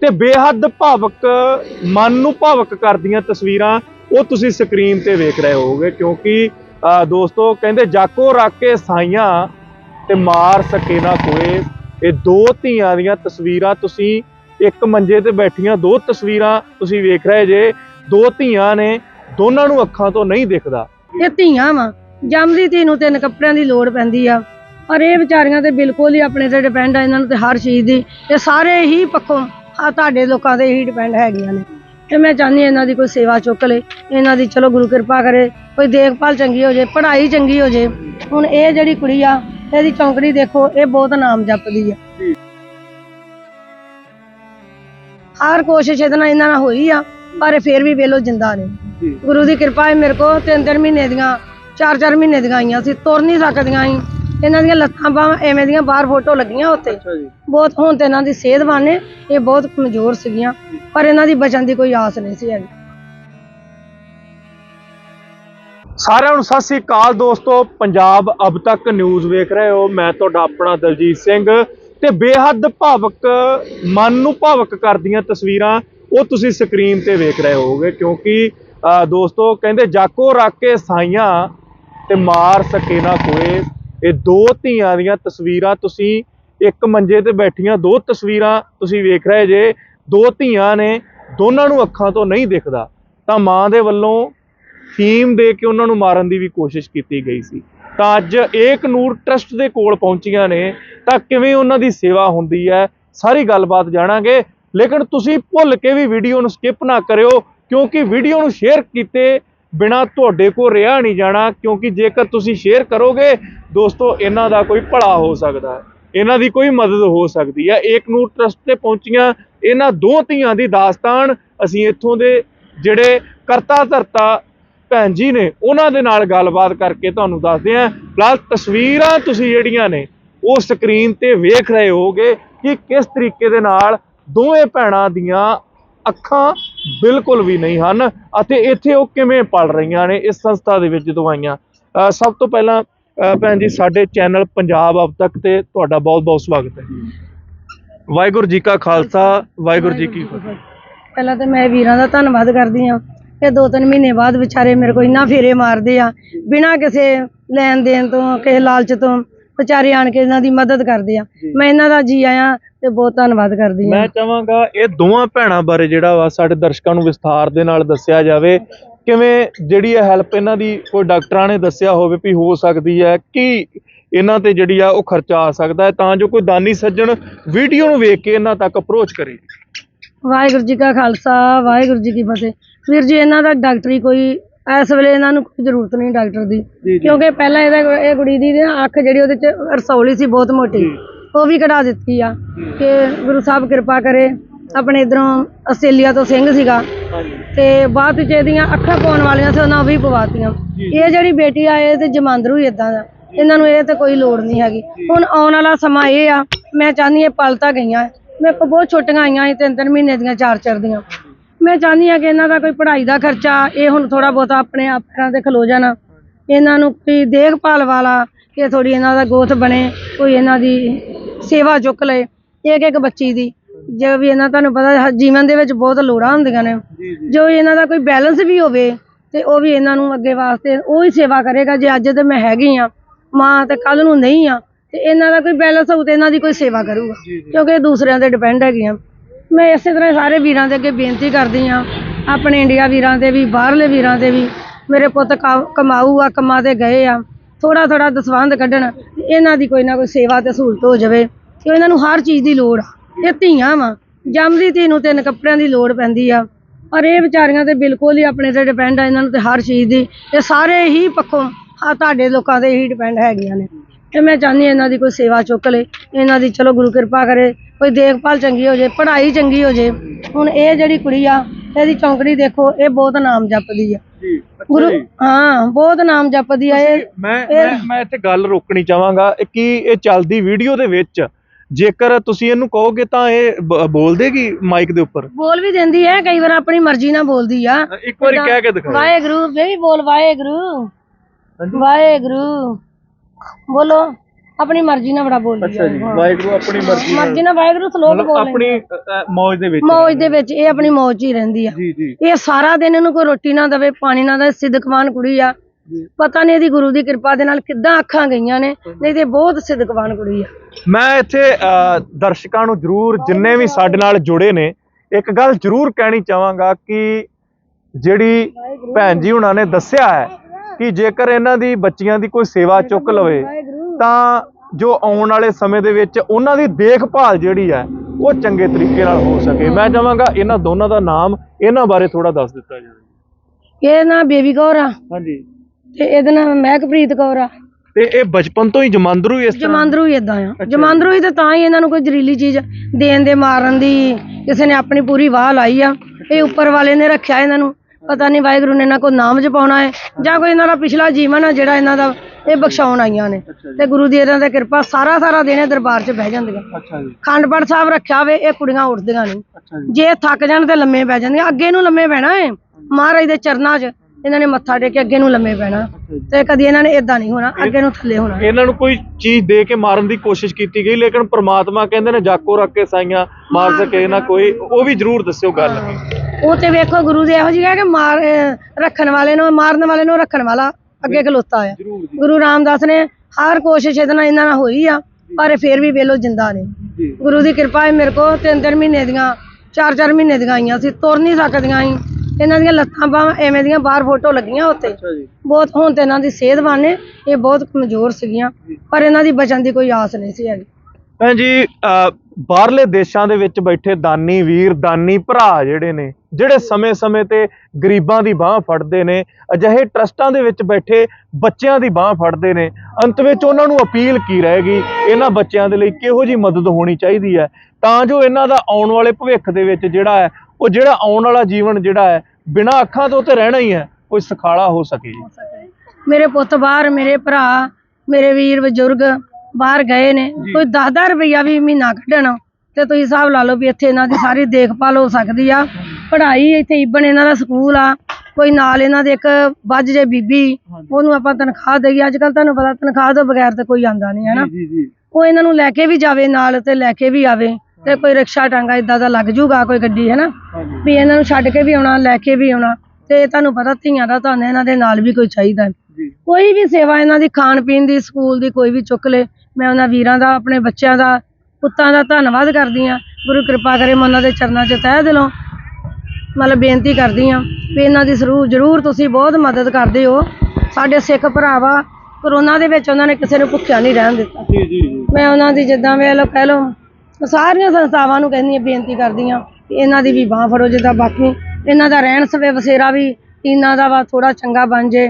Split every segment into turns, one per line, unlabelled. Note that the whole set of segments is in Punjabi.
ਤੇ ਬੇਹੱਦ ਭਾਵਕ, ਮਨ ਨੂੰ ਭਾਵਕ ਕਰਦੀਆਂ ਤਸਵੀਰਾਂ ਉਹ ਤੁਸੀਂ ਸਕਰੀਨ ਤੇ ਵੇਖ ਰਹੇ ਹੋਵੋਗੇ ਕਿਉਂਕਿ ਦੋਸਤੋ ਕਹਿੰਦੇ ਜਾਕੋ ਰੱਖ ਸਾਈਆਂ ਤੇ ਮਾਰ ਸਕੇ ਨਾ ਕੋਏ ਇਹ ਦੋ ਧੀਆਂ ਦੀਆਂ ਤਸਵੀਰਾਂ ਤੁਸੀਂ ਇੱਕ ਮੰਜੇ ਤੇ ਬੈਠੀਆਂ ਦੋ ਤਸਵੀਰਾਂ ਤੁਸੀਂ ਵੇਖ ਰਹੇ ਜੇ। ਦੋ ਧੀਆਂ ਨੇ, ਦੋਨਾਂ ਨੂੰ ਅੱਖਾਂ ਤੋਂ ਨਹੀਂ ਦਿਖਦਾ।
ਇਹ ਧੀਆਂ ਵਾ, ਜੰਮਦੀ ਧੀ ਨੂੰ ਤਿੰਨ ਕੱਪੜਿਆਂ ਦੀ ਲੋੜ ਪੈਂਦੀ ਆ। ਪਰ ਇਹ ਵਿਚਾਰੀਆਂ ਤੇ ਬਿਲਕੁਲ ਹੀ ਆਪਣੇ ਤੇ ਡਿਪੈਂਡ ਆ, ਇਹਨਾਂ ਨੂੰ ਤੇ ਹਰ ਚੀਜ਼ ਦੀ। ਇਹ ਸਾਰੇ ਹੀ ਪੱਖੋਂ ਆ ਤੁਹਾਡੇ ਲੋਕਾਂ ਦੇ ਹੀ ਡਿਪੈਂਡ ਹੈਗੀਆਂ ਨੇ। ਤੇ ਮੈਂ ਚਾਹੁੰਦੀ ਹਾਂ ਇਹਨਾਂ ਦੀ ਕੋਈ ਸੇਵਾ ਚੁੱਕ ਲੇ ਇਹਨਾਂ ਦੀ ਚਲੋ ਗੁਰੂ ਕਿਰਪਾ ਕਰੇ ਕੋਈ ਦੇਖਭਾਲ ਚੰਗੀ ਹੋ ਜੇ ਪੜ੍ਹਾਈ ਚੰਗੀ ਹੋ ਜੇ। ਹੁਣ ਇਹ ਜਿਹੜੀ ਕੁੜੀ ਆ ਇਹਦੀ ਚੌਂਕੜੀ ਦੇਖੋ ਇਹ ਬਹੁਤ ਨਾਮ ਜਪਦੀ ਆ। ਹਰ ਕੋਸ਼ਿਸ਼ ਇਹਦੇ ਨਾਲ ਇਹਨਾਂ ਨਾਲ ਹੋਈ ਆ ਪਰ ਫੇਰ ਵੀ ਵੇਲੋ ਜਿੰਦਾ ਨੇ। ਗੁਰੂ ਦੀ ਕਿਰਪਾ ਹੈ ਮੇਰੇ ਕੋਲ ਤਿੰਨ ਤਿੰਨ ਮਹੀਨੇ ਦੀਆਂ ਚਾਰ ਚਾਰ ਮਹੀਨੇ ਦੀਆਂ ਆਈਆਂ ਸੀ ਤੁਰ ਨਹੀਂ ਸਕਦੀਆਂ ਸੀ। ਇਹਨਾਂ ਦੀਆਂ ਲੱਤਾਂ ਬਾਹਾਂ ਐਵੇਂ ਦੀਆਂ ਬਾਹਰ ਫੋਟੋ ਲੱਗੀਆਂ ਉੱਤੇ। ਬਹੁਤ ਹੁਣ ਤੇ ਇਹਨਾਂ ਦੀ ਸਿਹਤਵਾਨ ਨੇ ਇਹ ਬਹੁਤ ਕਮਜ਼ੋਰ ਸੀਗੀਆਂ ਪਰ ਇਹਨਾਂ ਦੀ ਬਚਣ ਦੀ ਕੋਈ ਆਸ ਨਹੀਂ ਸੀ ਹੈਗੀ।
ਸਾਰਿਆਂ ਨੂੰ ਸਤਿ ਸ੍ਰੀ ਅਕਾਲ ਦੋਸਤੋ ਪੰਜਾਬ ਅਬ ਤੱਕ ਨਿਊਜ਼ ਵੇਖ ਰਹੇ ਹੋ। ਮੈਂ ਤੁਹਾਡਾ ਆਪਣਾ ਦਲਜੀਤ ਸਿੰਘ ਤੇ ਬੇਹੱਦ ਭਾਵਕ ਮਨ ਨੂੰ ਭਾਵਕ ਕਰਦੀਆਂ ਤਸਵੀਰਾਂ ਉਹ ਤੁਸੀਂ ਸਕਰੀਨ ਤੇ ਵੇਖ ਰਹੇ ਹੋਵੋਗੇ ਕਿਉਂਕਿ ਦੋਸਤੋ ਕਹਿੰਦੇ ਜਾਕੋ ਰੱਖ ਕੇ ਸਾਈਆਂ ਤੇ ਮਾਰ ਸਕੇ ਨਾ ਕੋਏ ਇਹ ਦੋ ਧੀਆਂ ਦੀਆਂ ਤਸਵੀਰਾਂ ਤੁਸੀਂ ਇੱਕ ਮੰਜੇ ਤੇ ਬੈਠੀਆਂ, ਦੋ ਤਸਵੀਰਾਂ ਤੁਸੀਂ ਵੇਖ ਰਹੇ ਜੇ, ਦੋ ਧੀਆਂ ਨੇ, ਦੋਨਾਂ ਨੂੰ ਅੱਖਾਂ ਤੋਂ ਨਹੀਂ ਦਿਖਦਾ। ਤਾਂ ਮਾਂ ਦੇ ਵੱਲੋਂ ਫੀਮ ਦੇ ਕੇ ਉਹਨਾਂ ਨੂੰ ਮਾਰਨ ਦੀ ਵੀ ਕੋਸ਼ਿਸ਼ ਕੀਤੀ ਗਈ ਸੀ। ਤਾਂ ਅੱਜ ਏਕ ਨੂਰ ਟਰਸਟ ਦੇ ਕੋਲ ਪਹੁੰਚੀਆਂ ਨੇ, ਤਾਂ ਕਿਵੇਂ ਉਹਨਾਂ ਦੀ ਸੇਵਾ ਹੁੰਦੀ ਹੈ, ਸਾਰੀ ਗੱਲਬਾਤ ਜਾਣਾਂਗੇ। ਲੇਕਿਨ ਤੁਸੀਂ ਭੁੱਲ ਕੇ ਵੀ ਵੀਡੀਓ ਨੂੰ ਸਕਿਪ ਨਾ ਕਰਿਓ, ਕਿਉਂਕਿ ਵੀਡੀਓ ਨੂੰ ਸ਼ੇਅਰ ਕੀਤੇ ਬਿਨਾ ਤੁਹਾਡੇ ਕੋਲ ਰਿਹਾ ਨਹੀਂ ਜਾਣਾ, ਕਿਉਂਕਿ ਜੇਕਰ ਤੁਸੀਂ ਸ਼ੇਅਰ ਕਰੋਗੇ, ਦੋਸਤੋ, ਇਹਨਾਂ ਦਾ ਕੋਈ ਭਲਾ ਹੋ ਸਕਦਾ ਹੈ। ਇਹਨਾਂ ਦੀ ਕੋਈ ਮਦਦ ਹੋ ਸਕਦੀ ਹੈ। ਏਕ ਨੂਰ ਟਰਸਟ ਤੇ ਪਹੁੰਚੀਆਂ ਇਹਨਾਂ ਦੋ ਧੀਆਂ ਦੀ ਦਾਸਤਾਨ ਅਸੀਂ ਇੱਥੋਂ ਦੇ ਜਿਹੜੇ ਕਰਤਾ ਧਰਤਾ ਭੈਣ ਜੀ ਨੇ, ਉਹਨਾਂ ਦੇ ਨਾਲ ਗੱਲਬਾਤ ਕਰਕੇ ਤੁਹਾਨੂੰ ਦੱਸਦੇ ਹਾਂ। ਫਿਲਹਾਲ ਤਸਵੀਰਾਂ ਤੁਸੀਂ ਜਿਹੜੀਆਂ ਨੇ, ਉਹ ਸਕਰੀਨ ਤੇ ਵੇਖ ਰਹੇ ਹੋਗੇ ਕਿ ਕਿਸ ਤਰੀਕੇ ਦੇ ਨਾਲ ਦੋਵੇਂ ਭੈਣਾਂ ਦੀਆਂ ਅੱਖਾਂ ਬਿਲਕੁਲ ਵੀ ਨਹੀਂ ਹਨ। ਅਤੇ ਇੱਥੇ ਉਹ ਕਿਵੇਂ ਪਲ ਰਹੀਆਂ ਨੇ ਇਸ ਸੰਸਥਾ ਦੇ ਵਿੱਚ ਜਦੋਂ ਆਈਆਂ? ਸਭ ਤੋਂ ਪਹਿਲਾਂ ਭੈਣ ਜੀ, ਸਾਡੇ ਚੈਨਲ ਪੰਜਾਬ ਅਬ ਤੱਕ ਤੇ ਤੁਹਾਡਾ ਬਹੁਤ-ਬਹੁਤ ਸਵਾਗਤ ਹੈ। ਵਾਹਿਗੁਰੂ ਜੀ ਕਾ ਖਾਲਸਾ, ਵਾਹਿਗੁਰੂ ਜੀ ਕੀ ਫਤਿਹ।
ਪਹਿਲਾਂ ਤਾਂ ਮੈਂ ਵੀਰਾਂ ਦਾ ਧੰਨਵਾਦ ਕਰਦੀ ਹਾਂ ਕਿ ਦੋ ਤਿੰਨ ਮਹੀਨੇ ਬਾਅਦ ਵਿਚਾਰੇ ਮੇਰੇ ਕੋਲ ਇੰਨਾ ਫੇਰੇ ਮਾਰਦੇ ਆ। ਬਿਨਾਂ ਕਿਸੇ ਲੈਣ ਦੇਣ ਤੋਂ, ਕਿਸੇ ਲਾਲਚ ਤੋਂ ਵਿਚਾਰੇ ਆਣ ਕੇ ਇਹਨਾਂ ਦੀ ਮਦਦ ਕਰਦੇ ਆ। ਮੈਂ ਇਹਨਾਂ ਦਾ ਜੀ ਆਇਆਂ ਤੇ ਬਹੁਤ ਧੰਨਵਾਦ ਕਰਦੀ
ਮੈਂ ਚਾਹਾਂਗਾ ਇਹ ਦੋਵਾਂ ਭੈਣਾਂ ਬਾਰੇ ਜਿਹੜਾ ਵਾ ਸਾਡੇ ਦਰਸ਼ਕਾਂ ਨੂੰ ਵਿਸਥਾਰ ਦੇ ਨਾਲ ਦੱਸਿਆ ਜਾਵੇ ਕਿਵੇਂ ਜਿਹੜੀ ਇਹ ਹੈਲਪ ਇਹਨਾਂ ਦੀ ਕੋਈ ਡਾਕਟਰਾਂ ਨੇ ਦੱਸਿਆ ਹੋਵੇ ਵੀ ਹੋ ਸਕਦੀ ਹੈ ਕਿ ਇਹਨਾਂ ਤੇ ਜਿਹੜੀ ਆ ਉਹ ਖਰਚਾ ਆ ਸਕਦਾ ਹੈ ਤਾਂ ਜੋ ਕੋਈ ਦਾਨੀ ਸੱਜਣ ਵੀਡੀਓ ਨੂੰ ਵੇਖ ਕੇ ਇਹਨਾਂ ਤੱਕ ਅਪਰੋਚ ਕਰੇ।
ਵਾਹਿਗੁਰੂ ਜੀ ਕਾ ਖਾਲਸਾ ਵਾਹਿਗੁਰੂ ਜੀ ਕੀ ਫਤਿਹ। ਵੀਰ ਜੀ ਇਹਨਾਂ ਦਾ ਡਾਕਟਰੀ ਕੋਈ ਇਸ ਵੇਲੇ ਇਹਨਾਂ ਨੂੰ ਕੋਈ ਜ਼ਰੂਰਤ ਨਹੀਂ ਡਾਕਟਰ ਦੀ ਕਿਉਂਕਿ ਪਹਿਲਾਂ ਇਹਦਾ ਇਹ ਕੁੜੀ ਦੀ ਨਾ ਅੱਖ ਜਿਹੜੀ ਉਹਦੇ ਚ ਰਸੌਲੀ ਸੀ ਬਹੁਤ ਮੋਟੀ ਉਹ ਵੀ ਕਢਾ ਦਿੱਤੀ ਆ ਕਿ ਗੁਰੂ ਸਾਹਿਬ ਕਿਰਪਾ ਕਰੇ ਆਪਣੇ ਇਧਰੋਂ ਆਸਟ੍ਰੇਲੀਆ ਤੋਂ ਸਿੰਘ ਸੀਗਾ ਤੇ ਬਾਅਦ ਵਿੱਚ ਇਹਦੀਆਂ ਅੱਖਾਂ ਪਾਉਣ ਵਾਲੀਆਂ ਸੀ ਉਹਨਾਂ ਉਹ ਵੀ ਪਵਾਤੀਆਂ। ਇਹ ਜਿਹੜੀ ਬੇਟੀ ਆ ਇਹ ਤੇ ਜਮਾਂਦਰੂ ਹੀ ਇਦਾਂ ਦਾ। ਇਹਨਾਂ ਨੂੰ ਇਹ ਤੇ ਕੋਈ ਲੋੜ ਨਹੀਂ ਹੈਗੀ। ਹੁਣ ਆਉਣ ਵਾਲਾ ਸਮਾਂ ਇਹ ਆ ਮੈਂ ਚਾਹੁੰਦੀ ਇਹ ਪਲ ਤਾਂ ਗਈਆਂ। ਮੇਰੇ ਕੋਲ ਬਹੁਤ ਛੋਟੀਆਂ ਆਈਆਂ ਸੀ ਤਿੰਨ ਤਿੰਨ ਮਹੀਨੇ ਦੀਆਂ ਚਾਰ ਚਾਰ ਦੀਆਂ। ਮੈਂ ਚਾਹੁੰਦੀ ਆ ਕਿ ਇਹਨਾਂ ਦਾ ਕੋਈ ਪੜ੍ਹਾਈ ਦਾ ਖਰਚਾ ਇਹ ਹੁਣ ਥੋੜਾ ਬਹੁਤਾ ਆਪਣੇ ਆਪ ਪੈਰਾਂ ਤੇ ਖਲੋ ਜਾਣ। ਇਹਨਾਂ ਨੂੰ ਕੋਈ ਦੇਖਭਾਲ ਵਾਲਾ ਕਿ ਥੋੜੀ ਇਹਨਾਂ ਦਾ ਗੋਥ ਬਣੇ ਕੋਈ ਇਹਨਾਂ ਦੀ ਸੇਵਾ ਚੁੱਕ ਲਏ ਇੱਕ ਇੱਕ ਬੱਚੀ ਦੀ। ਜੇ ਵੀ ਇਹਨਾਂ ਤੁਹਾਨੂੰ ਪਤਾ ਜੀਵਨ ਦੇ ਵਿੱਚ ਬਹੁਤ ਲੋੜਾਂ ਹੁੰਦੀਆਂ ਨੇ।
ਜੋ
ਇਹਨਾਂ ਦਾ ਕੋਈ ਬੈਲੈਂਸ ਵੀ ਹੋਵੇ ਤੇ ਉਹ ਵੀ ਇਹਨਾਂ ਨੂੰ ਅੱਗੇ ਵਾਸਤੇ ਉਹ ਹੀ ਸੇਵਾ ਕਰੇਗਾ। ਜੇ ਅੱਜ ਤੇ ਮੈਂ ਹੈਗੀ ਆ ਮਾਂ ਤੇ ਕੱਲ ਨੂੰ ਨਹੀਂ ਆ ਤੇ ਇਹਨਾਂ ਦਾ ਕੋਈ ਬੈਲੈਂਸ ਹੋਊ ਤੇ ਇਹਨਾਂ ਦੀ ਕੋਈ ਸੇਵਾ ਕਰੂਗਾ ਕਿਉਂਕਿ ਇਹ ਦੂਸਰਿਆਂ ਤੇ ਡਿਪੈਂਡ ਹੈਗੀਆਂ। ਮੈਂ ਇਸੇ ਤਰ੍ਹਾਂ ਸਾਰੇ ਵੀਰਾਂ ਦੇ ਅੱਗੇ ਬੇਨਤੀ ਕਰਦੀ ਆ ਆਪਣੇ ਇੰਡੀਆ ਵੀਰਾਂ ਦੇ ਵੀ, ਬਾਹਰਲੇ ਵੀਰਾਂ ਦੇ ਵੀ, ਮੇਰੇ ਪੁੱਤ ਕਾ- ਕਮਾਊ ਆ, ਕੰਮਾਂ ਤੇ ਗਏ ਆ ਥੋੜਾ ਥੋੜਾ ਦਸਵੰਧ ਕੱਢਣ, ਇਹਨਾਂ ਦੀ ਕੋਈ ਨਾ ਕੋਈ ਸੇਵਾ ਤੇ ਸਹੂਲਤ ਹੋ ਜਾਵੇ ਕਿ ਇਹਨਾਂ ਨੂੰ ਹਰ ਚੀਜ਼ ਦੀ ਲੋੜ ਆ। ਇਹ ਧੀਆਂ ਵਾ ਜੰਮਦੀ ਧੀ ਨੂੰ ਤਿੰਨ ਕੱਪੜਿਆਂ ਦੀ ਲੋੜ ਪੈਂਦੀ ਆ ਪਰ ਇਹ ਵਿਚਾਰੀਆਂ ਤੇ ਬਿਲਕੁਲ ਹੀ ਆਪਣੇ ਤੇ ਡਿਪੈਂਡ ਆ, ਇਹਨਾਂ ਨੂੰ ਤੇ ਹਰ ਚੀਜ਼ ਦੀ, ਇਹ ਸਾਰੇ ਹੀ ਪੱਖੋਂ, ਆ ਤੁਹਾਡੇ ਲੋਕਾਂ 'ਤੇ ਹੀ ਡਿਪੈਂਡ ਹੈਗੀਆਂ ਨੇ। ਤੇ ਮੈਂ ਚਾਹੁੰਦੀ ਇਹਨਾਂ ਦੀ ਕੋਈ ਸੇਵਾ ਚੁੱਕ ਲੇ ਇਹਨਾਂ ਦੀ ਚਲੋ ਗੁਰੂ ਕਿਰਪਾ ਕਰੇ ਕੋਈ ਦੇਖਭਾਲ ਚੰਗੀ ਹੋ ਜੇ ਪੜ੍ਹਾਈ ਚੰਗੀ ਹੋ ਜੇ ਹੁਣ ਇਹ ਜਿਹੜੀ ਕੁੜੀ ਆ ਇਹਦੀ ਚੌਂਕੜੀ ਦੇਖੋ ਇਹ ਬਹੁਤ ਨਾਮ ਜਪਦੀ ਆ।
ਜੀ
ਗੁਰੂ ਹਾਂ ਬਹੁਤ ਨਾਮ ਜਪਦੀ ਆ ਇਹ
ਮੈਂ ਮੈਂ ਇੱਥੇ ਗੱਲ ਰੋਕਣੀ ਚਾਹਾਂਗਾ ਕਿ ਇਹ ਚੱਲਦੀ ਵੀਡੀਓ ਦੇ ਵਿੱਚ? ਜੇਕਰ ਤੁਸੀਂ ਇਹਨੂੰ ਕਹੋਗੇ ਤਾਂ ਇਹ ਬੋਲ ਦੇਗੀ ਮਾਈਕ ਦੇ ਉੱਪਰ?
ਬੋਲ ਵੀ ਦਿੰਦੀ ਹੈ ਕਈ ਵਾਰ ਆਪਣੀ ਮਰਜ਼ੀ ਨਾਲ ਬੋਲਦੀ ਆ।
ਇੱਕ ਵਾਰੀ ਕਹਿ ਕੇ ਦਿਖਾਓ।
ਵਾਹਿਗੁਰੂ ਬੇਬੀ ਬੋਲ ਵਾਹਿਗੁਰੂ। ਵਾਹਿਗੁਰੂ। ਬੋਲੋ ਆਪਣੀ ਮਰਜ਼ੀ ਨਾਲ ਬੜਾ ਬੋਲਦੀ
ਅੱਛਾ ਜੀ। ਵਾਹਿਗੁਰੂ ਆਪਣੀ ਮਰਜ਼ੀ ਨਾਲ।
ਮਰਜ਼ੀ ਨਾਲ ਵਾਹਿਗੁਰੂ ਸਲੋਕ
ਮਤਲਬ
ਬੋਲ
ਆਪਣੀ ਅ, ਅ, ਮੌਜ ਦੇ ਵਿੱਚ
ਮੌਜ ਦੇ ਵਿੱਚ ਇਹ ਆਪਣੀ ਮੌਜ 'ਚ ਹੀ ਰਹਿੰਦੀ ਆ।
ਜੀ ਜੀ।
ਇਹ ਸਾਰਾ ਦਿਨ ਇਹਨੂੰ ਕੋਈ ਰੋਟੀ ਨਾ ਦਵੇ ਪਾਣੀ ਨਾ ਦੇ ਸਿੱਧਕਵਾਨ ਕੁੜੀ ਆ। ਪਤਾ ਨਹੀਂ ਇਹਦੀ ਗੁਰੂ ਦੀ ਕਿਰਪਾ ਦੇ ਨਾਲ ਕਿੱਦਾਂ ਅੱਖਾਂ ਗਈਆਂ ਨੇ ਨਹੀਂ ਤੇ ਬਹੁਤ ਸਿੱਧਕਵਾਨ ਕੁੜੀ ਆ।
ਮੈਂ ਇੱਥੇ ਅ, ਦਰਸ਼ਕਾਂ ਨੂੰ ਜਰੂਰ ਜਿੰਨੇ ਵੀ ਸਾਡੇ ਨਾਲ ਜੁੜੇ ਨੇ ਇੱਕ ਗੱਲ ਜਰੂਰ ਕਹਿਣੀ ਚਾਹਾਂਗਾ ਕਿ ਜਿਹੜੀ ਭੈਣ ਜੀ ਹੁਣਾਂ ਨੇ ਦੱਸਿਆ ਹੈ ਕਿ ਜੇਕਰ ਇਹਨਾਂ ਦੀ ਬੱਚੀਆਂ ਦੀ ਕੋਈ ਸੇਵਾ ਚੁੱਕ ਲਵੇ ਤਾਂ ਜੋ ਆਉਣ ਵਾਲੇ ਸਮੇਂ ਦੇ ਵਿੱਚ ਉਹਨਾਂ ਦੀ ਦੇਖਭਾਲ ਜਿਹੜੀ ਹੈ ਉਹ ਚੰਗੇ ਤਰੀਕੇ ਨਾਲ ਹੋ ਸਕੇ। ਮੈਂ ਚਾਹਾਂਗਾ ਇਹਨਾਂ ਦੋਨਾਂ ਦਾ ਨਾਮ ਇਹਨਾਂ ਬਾਰੇ ਥੋੜਾ ਦੱਸ ਦਿੱਤਾ ਜਾਵੇ।
ਇਹ ਨਾ ਬੇਬੀ ਕੌਰ ਆ।
ਹਾਂਜੀ।
ਤੇ ਇਹਦਾ ਨਾਮ ਮਹਿਕਪ੍ਰੀਤ ਕੌਰ ਆ।
ਤੇ ਇਹ ਬਚਪਨ ਤੋਂ ਹੀ ਜਮਾਂਦਰੂ ਹੀ ਇਸ ਤਰ੍ਹਾਂ?
ਜਮਾਂਦਰੂ ਹੀ ਇਦਾਂ ਆ। ਜਮਾਂਦਰੂ ਹੀ ਤੇ ਤਾਂ ਹੀ ਇਹਨਾਂ ਨੂੰ ਕੋਈ ਜ਼ਰੀਲੀ ਚੀਜ਼ ਦੇਣ ਦੇ ਮਾਰਨ ਦੀ ਕਿਸੇ ਨੇ ਆਪਣੀ ਪੂਰੀ ਵਾਹ ਲਾਈ ਆ। ਇਹ ਉੱਪਰ ਵਾਲੇ ਨੇ ਰੱਖਿਆ ਇਹਨਾਂ ਨੂੰ। ਪਤਾ ਨਹੀਂ ਵਾਹਿਗੁਰੂ ਨੇ ਇਹਨਾਂ ਕੋ ਨਾਮ ਜਪਾਉਣਾ ਹੈ ਜਾਂ ਕੋਈ ਇਹਨਾਂ ਦਾ ਪਿਛਲਾ ਜੀਵਨ ਆ ਜਿਹੜਾ ਇਹਨਾਂ ਦਾ ਇਹ ਬਖਸ਼ਾਉਣ ਆਈਆਂ ਨੇ। ਤੇ ਗੁਰੂ ਦੀ ਇਹਨਾਂ ਦੀ ਕਿਰਪਾ ਸਾਰਾ ਸਾਰਾ ਦਿਨ ਇਹ ਦਰਬਾਰ 'ਚ ਬਹਿ ਜਾਂਦੀਆਂ।
ਅੱਛਾ ਜੀ।
ਖੰਡ ਪਾਠ ਸਾਹਿਬ ਰੱਖਿਆ ਵੇ ਇਹ ਕੁੜੀਆਂ ਉੱਠਦੀਆਂ ਨਹੀਂ।
ਜੀ।
ਜੇ ਥੱਕ ਜਾਣ ਤੇ ਲੰਮੇ ਪੈ ਜਾਂਦੀਆਂ। ਅੱਗੇ ਨੂੰ ਲੰਮੇ ਪੈਣਾ ਏ। ਮਹਾਰਾਜ ਦੇ ਚਰਨਾਂ 'ਚ ਇਹਨਾਂ ਨੇ ਮੱਥਾ ਟੇਕ ਕੇ ਅੱਗੇ ਨੂੰ ਲੰਮੇ ਪੈਣਾ ਤੇ ਕਦੀ ਇਹਨਾਂ ਨੇ ਇਦਾਂ ਨਹੀਂ ਹੋਣਾ ਅੱਗੇ ਨੂੰ ਥੱਲੇ ਹੋਣਾ।
ਇਹਨਾਂ ਨੂੰ ਕੋਈ ਚੀਜ਼ ਦੇ ਕੇ ਮਾਰਨ ਦੀ ਕੋਸ਼ਿਸ਼ ਕੀਤੀ ਗਈ ਲੇਕਿਨ ਪ੍ਰਮਾਤਮਾ ਕਹਿੰਦੇ ਨੇ ਜਾਕੋ ਰੱਖ ਕੇ ਸਾਈਆਂ ਮਾਰ ਸਕੇ ਨਾ ਕੋਈ ਉਹ ਵੀ ਜਰੂਰ ਦੱਸਿਓ ਗੱਲ
ਉਹ ਤੇ ਵੇਖੋ ਗੁਰੂ ਦੇ ਇਹੋ ਜਿਹਾ ਕਿ ਮਾਰ ਰੱਖਣ ਵਾਲੇ ਨੂੰ ਮਾਰਨ ਵਾਲੇ ਨੂੰ ਰੱਖਣ ਵਾਲਾ ਅੱਗੇ ਖਲੋਤਾ ਆ ਗੁਰੂ ਰਾਮਦਾਸ ਨੇ ਹਰ ਕੋਸ਼ਿਸ਼ ਇਹਦੇ ਨਾਲ ਇਹਨਾਂ ਨਾਲ ਹੋਈ ਆ ਪਰ ਫਿਰ ਵੀ ਵੇਲੋ ਜਿੰਦਾ ਨੇ। ਗੁਰੂ ਦੀ ਕਿਰਪਾ ਹੈ ਮੇਰੇ ਕੋਲ ਤਿੰਨ ਤਿੰਨ ਮਹੀਨੇ ਦੀਆਂ ਚਾਰ ਚਾਰ ਮਹੀਨੇ ਦੀਆਂ ਆਈਆਂ ਸੀ ਤੁਰ ਨਹੀਂ ਸਕਦੀਆਂ ਸੀ ਇਹਨਾਂ ਦੀਆਂ ਲੱਤਾਂ ਬਾਹਾਂ ਐਵੇਂ ਦੀਆਂ ਬਾਹਰ ਫੋਟੋ ਲੱਗੀਆਂ ਉੱਤੇ। ਬਹੁਤ ਹੁਣ ਤੇ ਇਹਨਾਂ ਦੀ ਸਿਹਤਵਾਨ ਨੇ ਇਹ ਬਹੁਤ ਕਮਜ਼ੋਰ ਸੀਗੀਆਂ ਪਰ ਇਹਨਾਂ ਦੀ ਬਚਣ ਦੀ ਕੋਈ ਆਸ ਨਹੀਂ ਸੀ ਹੈਗੀ।
ਭੈਣ ਜੀ ਬਾਹਰਲੇ ਦੇਸ਼ਾਂ ਦੇ ਵਿੱਚ ਬੈਠੇ ਦਾਨੀ ਵੀਰ ਦਾਨੀ ਭਰਾ ਜਿਹੜੇ ਨੇ ਜਿਹੜੇ ਸਮੇਂ-ਸਮੇਂ ਤੇ ਗਰੀਬਾਂ ਦੀ ਬਾਹ ਫੜਦੇ ਨੇ ਅਜਿਹੇ ਟਰਸਟਾਂ ਦੇ ਵਿੱਚ ਬੈਠੇ ਬੱਚਿਆਂ ਦੀ ਬਾਹ ਫੜਦੇ ਨੇ ਅੰਤ ਵਿੱਚ ਉਹਨਾਂ ਨੂੰ ਅਪੀਲ ਕੀ ਰਹੇਗੀ ਇਹਨਾਂ ਬੱਚਿਆਂ ਦੇ ਲਈ ਕਿਹੋ ਜੀ ਮਦਦ ਹੋਣੀ ਚਾਹੀਦੀ ਹੈ? ਤਾਂ ਜੋ ਇਹਨਾਂ ਦਾ ਆਉਣ ਵਾਲੇ ਭਵਿੱਖ ਦੇ ਵਿੱਚ ਜਿਹੜਾ ਹੈ ਉਹ ਜਿਹੜਾ ਆਉਣ ਵਾਲਾ ਜੀਵਨ ਜਿਹੜਾ ਹੈ ਬਿਨਾਂ ਅੱਖਾਂ ਤੋਂ ਤੇ ਰਹਿਣਾ ਹੀ ਹੈ ਕੋਈ ਸਖਾਲਾ ਹੋ ਸਕੇ
ਮੇਰੇ ਪੁੱਤ ਬਾਹਰ ਮੇਰੇ ਭਰਾ ਮੇਰੇ ਵੀਰ ਬਜ਼ੁਰਗ ਬਾਹਰ ਗਏ ਨੇ। ਕੋਈ 10-10 ਰੁਪਈਆ ਵੀ ਮਹੀਨਾ ਕੱਢਣ ਤੇ ਤੁਸੀਂ ਹਿਸਾਬ ਲਾ ਲਓ ਵੀ ਇੱਥੇ ਇਹਨਾਂ ਦੀ ਸਾਰੀ ਦੇਖਭਾਲ ਹੋ ਸਕਦੀ ਆ। ਪੜ੍ਹਾਈ ਇੱਥੇ ਇਬਨ ਇਹਨਾਂ ਦਾ ਸਕੂਲ ਆ। ਕੋਈ ਨਾਲ ਇਹਨਾਂ ਦੇ ਇੱਕ ਵੱਜ ਜੇ ਬੀਬੀ ਉਹਨੂੰ ਆਪਾਂ ਤਨਖਾਹ ਦੇਈਏ। ਅੱਜ ਕੱਲ ਤੁਹਾਨੂੰ ਪਤਾ ਤਨਖਾਹ ਤੋਂ ਬਗੈਰ ਤੇ ਕੋਈ ਆਂਦਾ ਨਹੀਂ ਹੈ ਨਾ? ਉਹ ਇਹਨਾਂ ਨੂੰ ਲੈ ਕੇ ਵੀ ਜਾਵੇ ਨਾਲ ਤੇ ਲੈ ਕੇ ਵੀ ਆਵੇ। ਤੇ ਕੋਈ ਰਿਕਸ਼ਾ ਟਾਂਗਾ ਇਦਾਂ ਦਾ ਲੱਗ ਜੂਗਾ ਕੋਈ ਗੱਡੀ ਹੈ ਨਾ ਵੀ ਇਹਨਾਂ ਨੂੰ ਛੱਡ ਕੇ ਵੀ ਆਉਣਾ ਲੈ ਕੇ ਵੀ ਆਉਣਾ ਤੇ ਤੁਹਾਨੂੰ ਪਤਾ ਧੀਆਂ ਦਾ ਧੰਨ ਇਹਨਾਂ ਦੇ ਨਾਲ ਵੀ ਕੋਈ ਚਾਹੀਦਾ ਹੈ। ਕੋਈ ਵੀ ਸੇਵਾ ਇਹਨਾਂ ਦੀ ਖਾਣ ਪੀਣ ਦੀ ਸਕੂਲ ਦੀ ਕੋਈ ਵੀ ਚੁੱਕ ਲੈ ਮੈਂ ਉਹਨਾਂ ਵੀਰਾਂ ਦਾ ਆਪਣੇ ਬੱਚਿਆਂ ਦਾ ਪੁੱਤਾਂ ਦਾ ਧੰਨਵਾਦ ਕਰਦੀ ਆ ਗੁਰੂ ਕਿਰਪਾ ਕਰੇ ਮੈਂ ਉਹਨਾਂ ਦੇ ਚਰਨਾਂ 'ਚ ਤਹਿ ਦਿਲੋਂ ਮਤਲਬ ਬੇਨਤੀ ਕਰਦੀ ਆ ਵੀ ਇਹਨਾਂ ਦੀ ਜ਼ਰੂਰ ਜ਼ਰੂਰ ਤੁਸੀਂ ਬਹੁਤ ਮਦਦ ਕਰਦੇ ਹੋ। ਸਾਡੇ ਸਿੱਖ ਭਰਾਵਾ ਕਰੋਨਾ ਦੇ ਵਿੱਚ ਉਹਨਾਂ ਨੇ ਕਿਸੇ ਨੂੰ ਭੁੱਖਿਆ ਨਹੀਂ ਰਹਿਣ ਦਿੱਤਾ।
ਜੀ ਜੀ ਜੀ।
ਮੈਂ ਉਹਨਾਂ ਦੀ ਜਿੱਦਾਂ ਵੇ ਲੋ ਕਹਿ ਲਓ ਸਾਰੀਆਂ ਸੰਸਥਾਵਾਂ ਨੂੰ ਕਹਿੰਦੀ ਹਾਂ ਬੇਨਤੀ ਕਰਦੀ ਹਾਂ ਕਿ ਇਹਨਾਂ ਦੀ ਵੀ ਬਾਹ ਫੜੋ ਜਿੱਦਾਂ ਬਾਕੀ ਇਹਨਾਂ ਦਾ ਰਹਿਣ ਸਵੇ ਵਸੇਰਾ ਵੀ ਇਹਨਾਂ ਦਾ ਵਾ ਥੋੜਾ ਚੰਗਾ ਬਣ ਜੇ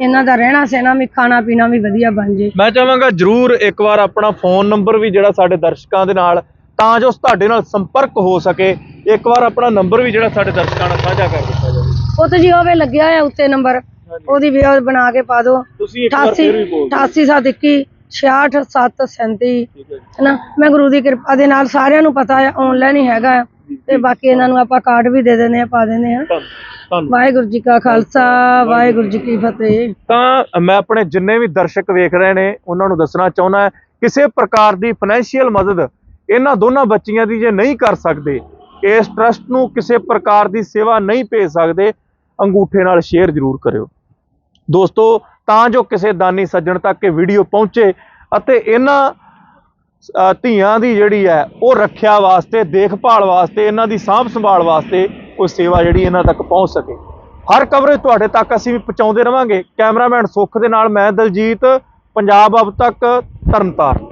ਇਹਨਾਂ ਦਾ ਰਹਿਣਾ ਸਹਿਣਾ ਵੀ ਖਾਣਾ ਪੀਣਾ ਵੀ ਵਧੀਆ ਬਣ ਜੇ।
ਮੈਂ ਚਾਹਾਂਗਾ ਜਰੂਰ ਇੱਕ ਵਾਰ ਆਪਣਾ ਫੋਨ ਨੰਬਰ ਵੀ ਜਿਹੜਾ ਸਾਡੇ ਦਰਸ਼ਕਾਂ ਦੇ ਨਾਲ ਤਾਂ ਜੋ ਤੁਹਾਡੇ ਨਾਲ ਸੰਪਰਕ ਹੋ ਸਕੇ ਇੱਕ ਵਾਰ ਆਪਣਾ ਨੰਬਰ ਵੀ ਜਿਹੜਾ ਸਾਡੇ ਦਰਸ਼ਕਾਂ ਨਾਲ ਸਾਂਝਾ ਕਰ ਦਿੱਤਾ ਜਾਵੇ।
ਉਹ ਤੇ ਜੀ ਉਹ ਵੇ ਲੱਗਿਆ ਹੋਇਆ ਉੱਤੇ ਨੰਬਰ ਉਹਦੀ ਵੀ ਬਣਾ ਕੇ ਪਾ ਦਿਓ।
ਤੁਸੀਂ ਇੱਕ ਵਾਰ
88
ਫਿਰ ਵੀ ਬੋਲ ਦਿਓ।
88 66 67
ਠੀਕ ਹੈ ਜੀ।
ਹੈ ਨਾ ਮੈਂ ਗੁਰੂ ਦੀ ਕਿਰਪਾ ਦੇ ਨਾਲ ਸਾਰਿਆਂ ਨੂੰ ਪਤਾ ਹੈ ਆਨਲਾਈਨ ਹੀ ਹੈਗਾ। ਤੇ ਬਾਕੀ ਇਹਨਾਂ ਨੂੰ ਆਪਾਂ ਕਾਰਡ ਵੀ ਦੇ ਦਿੰਦੇ ਆ ਪਾ ਦਿੰਦੇ ਆ ਵਾਹਿਗੁਰੂ ਜੀ ਕਾ ਖਾਲਸਾ ਵਾਹਿਗੁਰੂ ਜੀ ਕੀ ਫਤਿਹ।
ਤਾਂ ਮੈਂ ਆਪਣੇ ਜਿੰਨੇ ਵੀ ਦਰਸ਼ਕ ਵੇਖ ਰਹੇ ਨੇ ਉਹਨਾਂ ਨੂੰ ਦੱਸਣਾ ਚਾਹੁੰਦਾ ਕਿਸੇ ਪ੍ਰਕਾਰ ਦੀ ਫਾਈਨੈਂਸ਼ੀਅਲ ਮਦਦ ਇਹਨਾਂ ਦੋਨਾਂ ਬੱਚੀਆਂ ਦੀ ਜੇ ਨਹੀਂ ਕਰ ਸਕਦੇ ਇਸ ਟਰਸਟ ਨੂੰ ਕਿਸੇ ਪ੍ਰਕਾਰ ਦੀ ਸੇਵਾ ਨਹੀਂ ਭੇਜ ਸਕਦੇ ਅੰਗੂਠੇ ਨਾਲ ਸ਼ੇਅਰ ਜ਼ਰੂਰ ਕਰਿਓ। ਦੋਸਤੋ, ਤਾਂ ਜੋ ਕਿਸੇ ਦਾਨੀ ਸੱਜਣ ਤੱਕ ਇਹ ਵੀਡੀਓ ਪਹੁੰਚੇ ਅਤੇ ਇਹਨਾਂ ਧੀਆਂ ਦੀ ਜਿਹੜੀ ਹੈ, ਉਹ ਰੱਖਿਆ ਵਾਸਤੇ, ਦੇਖਭਾਲ ਵਾਸਤੇ, ਇਹਨਾਂ ਦੀ ਸਾਂਭ ਸੰਭਾਲ ਵਾਸਤੇ ਕੋਈ ਸੇਵਾ ਜਿਹੜੀ ਇਹਨਾਂ ਤੱਕ ਪਹੁੰਚ ਸਕੇ। ਹਰ ਕਵਰੇਜ ਤੁਹਾਡੇ ਤੱਕ ਅਸੀਂ ਵੀ ਪਹੁੰਚਾਉਂਦੇ ਰਵਾਂਗੇ। ਕੈਮਰਾਮੈਨ ਸੁੱਖ ਦੇ ਨਾਲ ਮੈਂ ਦਲਜੀਤ, ਪੰਜਾਬ ਅਬ ਤੱਕ ਤਰਨਤਾਰਨ।